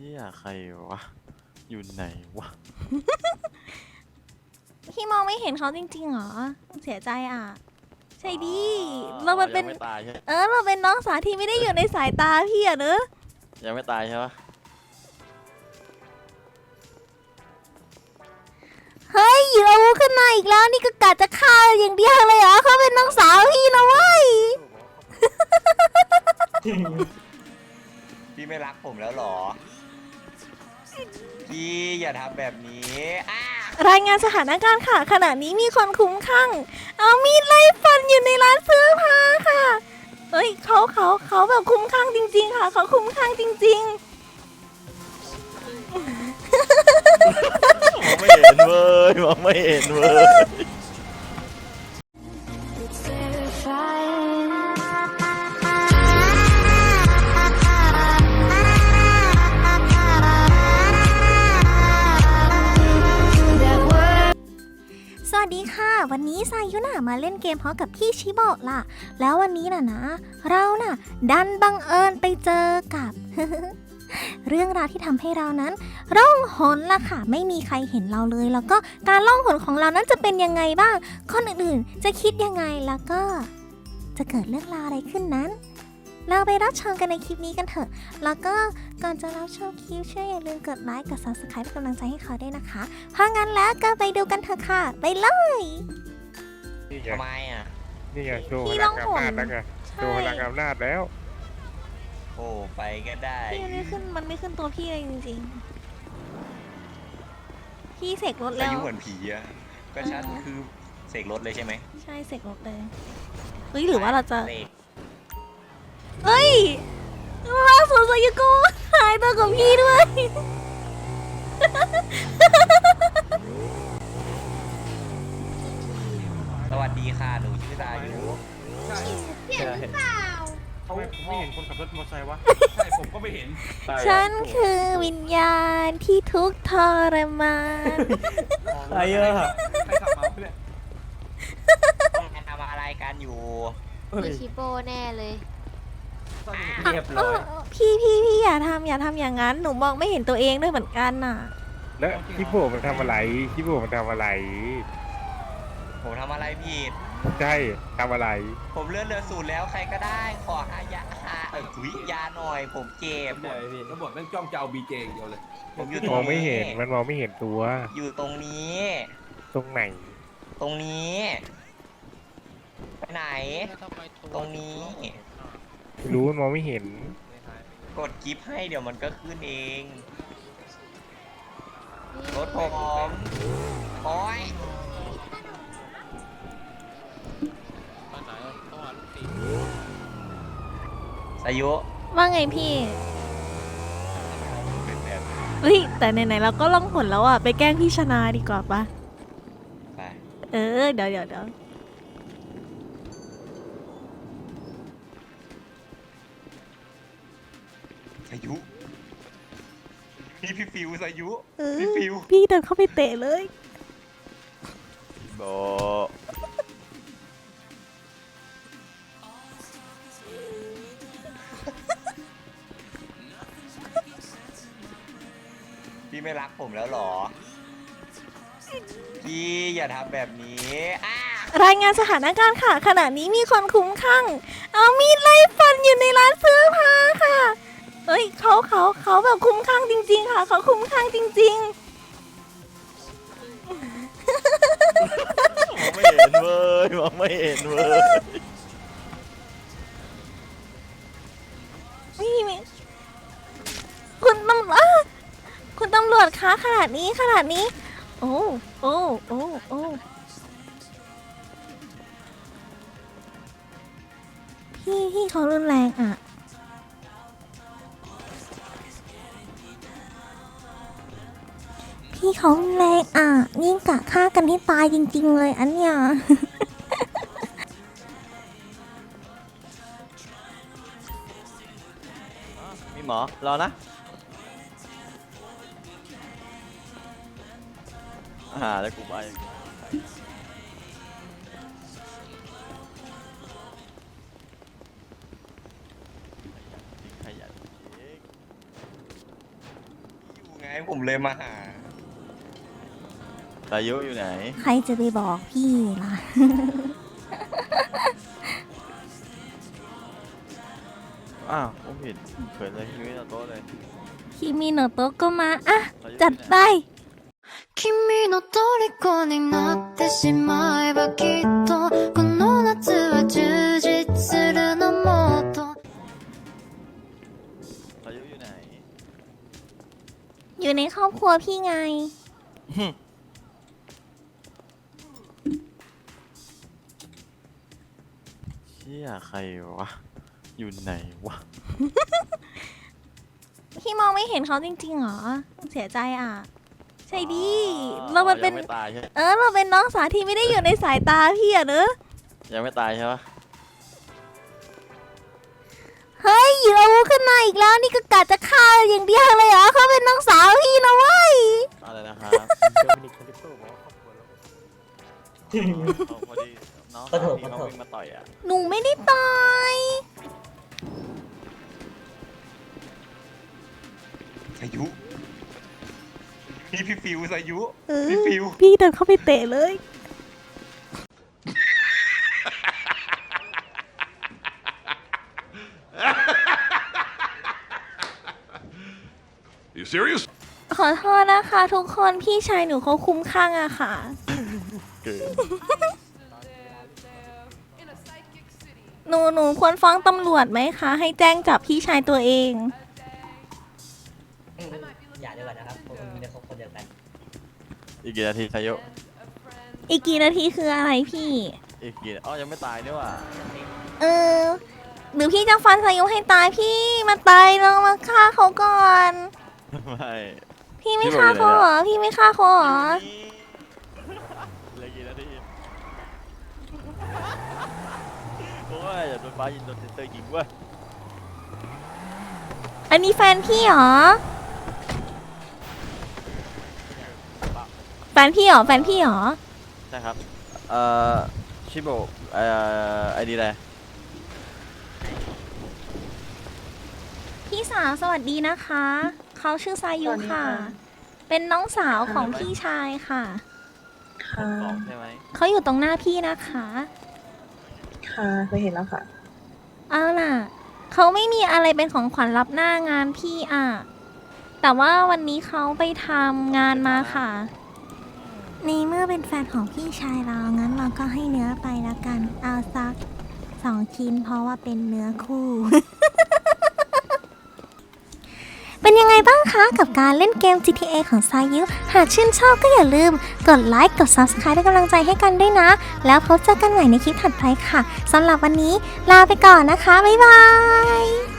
ชี่ยใครวะ อยู่ไหนวะ พี่มองไม่เห็นเขาจริงๆเหรอ เสียใจอะ ใช่ดิ เรามันเป็น ยังไม่ตายใช่เออ เราเป็นน้องสาวที่ไม่ได้อยู่ในสายตาพี่อะเนอะยังไม่ตายใช่ปะเฮ้ยเราขึ้นมาอีกแล้วนี่ก็กะจะฆ่าอย่างเดียวเลยเหรอเขาเป็นน้องสาวพี่นะเว้ย พี่ไม่รักผมแล้วเหรอ พี่อย่าทำแบบนี้อ้ารายงานสถานการณ์ค่ะ ขณะนี้มีคนคลุ้มคลั่ง เอามีดไล่ฟันอยู่ในร้านเสื้อผ้าค่ะเอ้ยเขาเขาเขาแบบคลุ้มคลั่งจริง ๆ ค่ะ เขาคลุ้มคลั่งจริง มองไม่เห็นเว้ยมองไม่เห็นเว้ย ดีค่ะ วันนี้ซายุน่ะมาเล่นเกมพร้อมกับพี่ชิโบะล่ะ แล้ววันนี้น่ะนะ เราน่ะ ดันบังเอิญไปเจอกับ เรื่องราวที่ทำให้เรานั้น ร่องหนล่ะค่ะ ไม่มีใครเห็นเราเลย แล้วก็การล่องหนของเรานั้นจะเป็นยังไงบ้างคนอื่นๆ จะคิดยังไงแล้วก็ จะเกิดเรื่องราวอะไรขึ้นนั้น เราไปรับชมกันในคลิปนี้กันเถอะ แล้วก็ก่อนจะรับชมคลิปช่วยอย่าลืมกดไลค์กด subscribe เป็นกำลังใจให้เขาด้วยนะคะ เพราะงั้นแล้วก็ไปดูกันเถอะค่ะ ไปเลย นี่ไงทำไมอะ นี่ไงโชว์พี่พลลัองงหนอำนาจแล้วไงโชว์พลังอำนาจแล้ว โอ้ไปก็ได้พี่มันไม่ขึ้นมันไม่ขึ้นตัวพี่เลยจริงๆ พี่เสกรถอาแล้ว ยุเหมือนผีอะ ก็ชัดคือเสกรถเลยใช่ไหมใช่เสกรถเลย เฮ้ยหรือว่าเราจะเสก เฮ้ยล่าสุดสายโกหายตัวกับพี่ด้วย สวัสดีค่ะ หนูชื่อดายุเขาไม่เห็นคนขับรถมอเตอร์ไซค์วะ ใช่ผมก็ไม่เห็น ฉันคือวิญญาณที่ทุกข์ทรมาน ใครอะใครขับมาเนี่ยทำอะไรกันอยู่มีชิโป้แน่เลย เรียบร้อยพี่พี่พี่อย่าทำอย่าทำอย่างนั้น หนูมองไม่เห็นตัวเองด้วยเหมือนกันน่ะ แล้วชิโบมันทำอะไรชิโบมันทำอะไร ผมทำอะไรผิด ใช่ทำอะไร ผมเลื่อนเรือสูตรแล้วใครก็ได้ ขอหายาหาเออถุยยาหน่อย ผมเจ็บ ตำรวจแม่งจ้องจะเอาบีเจอย่างเดียวเลย ผมอยู่ตรงมองไม่นี้เห็นมันมองไม่เห็นตัว อยู่ตรงนี้ ตรงไหน ตรงนี้ ไปไหน ตรงนี้ไม่ รู้มันมองไม่เห็น กดกิฟต์ให้เดี๋ยวมันก็ขึ้นเอง รถผมโอ้ยสายุว่าไงพี่เป็นแบบเฮ้ยแต่ไหนๆเราก็ล่องหนแล้วอะ ไปแกล้งพี่ชนาดีกว่าปะไป เออ เดี๋ยวเดี๋ยวเดี๋ยว พี่พี่ฟิวสายุ เออพี่ฟิว พี่เดินเข้าไปเตะเลย โบพี่ไม่รักผมแล้วเหรอ พี่อย่าทำแบบนี้อ้ารายงานสถานการณ์ค่ะ ขณะนี้มีคนคลุ้มคลั่ง เอามีดไล่ฟันอยู่ในร้านเสื้อผ้าค่ะ เอ้ยเขาเขาเขาแบบคลุ้มคลั่งจริง ๆ ค่ะเขาคลุ้มคลั่งจริง มองไม่เห็นเว้ยมองไม่เห็นเว้ยๆไม่มีคุณตำรวจอ้าคุณตำรวจคะขนาดนี้ขนาดนี้ โอ้โอ้โอ้โอ้พี่พี่เขารุนแรงอะ เขารุนแรงอะยิ่งกะฆ่ากันให้ตายจริง ๆ เลยอันเนี้ยมีหมอ รอนะ อ่า แล้วกูไป ขยันจริงไงผมเลยมาหา สายุอยู่ไหน ใครจะไปบอกพี่ล่ะ อ้าวผมผิดเขินเลยชีวิตเราโต๊ะเลย คิมิโนโตะก็มาอ่ะ สายุ จัด อยู่ ไป ไหน 君の虜になってしまえばきっとこの夏は充実するのもっと สายุอยู่ไหน อยู่ในครอบครัวพี่ไง เ ชี่ยใครวะ อยู่ไหนวะ พี่มองไม่เห็นเขาจริงๆเหรอ เสียใจอะ ใช่ดิ เรามันเป็น ยังไม่ตายใช่เออ เราเป็นน้องสาวที่ไม่ได้อยู่ในสายตาพี่อะเนอะยังไม่ตายใช่ปะเฮ้ยอยู่อาวุธขึ้นมาอีกแล้วนี่ก็กะจะฆ่าอย่างเดียวเลยเหรอเขาเป็นน้องสาวพี่นะเว้ย อะไรนะครับโดมินิกคาริโต้บอกว่าครอบครัวเราเอาพอดี น้องสาวพี่เขาวิ่งมาต่อยอะหนูไม่ได้ตายสายุพี่พี่ฟิวสายุ เออพี่ฟิว พี่เดินเข้าไปเตะเลย You serious? ขอโทษนะคะ ทุกคนพี่ชายหนูเขาคุ้มข้างอะค่ะ เกิด หนูหนูควรฟ้องตำรวจไหมคะ ให้แจ้งจับพี่ชายตัวเองอย่าดีกว่านะครับเพราะมันมีในครอบครัวเดียวกันอีกกี่นาทีสายุอีกกี่นาทีคืออะไรพี่ อีกกี่อ๋อยังไม่ตายนี่หว่า เออ หรือพี่จะฟันสายุให้ตายพี่มาตายแล้วมาฆ่าเขาก่อน ไม่พี่ไม่ฆ่าเขาเหรอพี่ไม่ฆ่าเขาเหรอเหลือกี่นาที โอ้ยอย่าโดนฟ้ายิงโดนเซนเตอร์ยิงเว้ยอันนี้แฟนพี่เหรอ แฟนพี่เหรอ แฟนพี่เหรอ ใช่ครับ เอ่อ ชิโบะเอ่อไอดีอะไรพี่สาวสวัสดีนะคะ เขาชื่อซายุค่ะ เป็นน้องสาวของพี่ชายค่ะสองใช่ไหม เขาอยู่ตรงหน้าพี่นะคะ ค่ะเคยเห็นแล้วค่ะ เอาล่ะ เขาไม่มีอะไรเป็นของขวัญรับหน้างานพี่อะ แต่ว่าวันนี้เขาไปทำงานมาค่ะ ในเมื่อเป็นแฟนของพี่ชายเรา งั้นเราก็ให้เนื้อไปละกัน เอาสักสองชิ้นเพราะว่าเป็นเนื้อคู่ เป็นยังไงบ้างคะกับการเล่นเกม GTA ของซายุหากชื่นชอบก็อย่าลืม กดไลค์กด Subscribe เป็นกำลังใจให้กันด้วยนะ แล้วพบเจอกันใหม่ในคลิปถัดไปค่ะสำหรับวันนี้ลาไปก่อนนะคะ บ๊ายบาย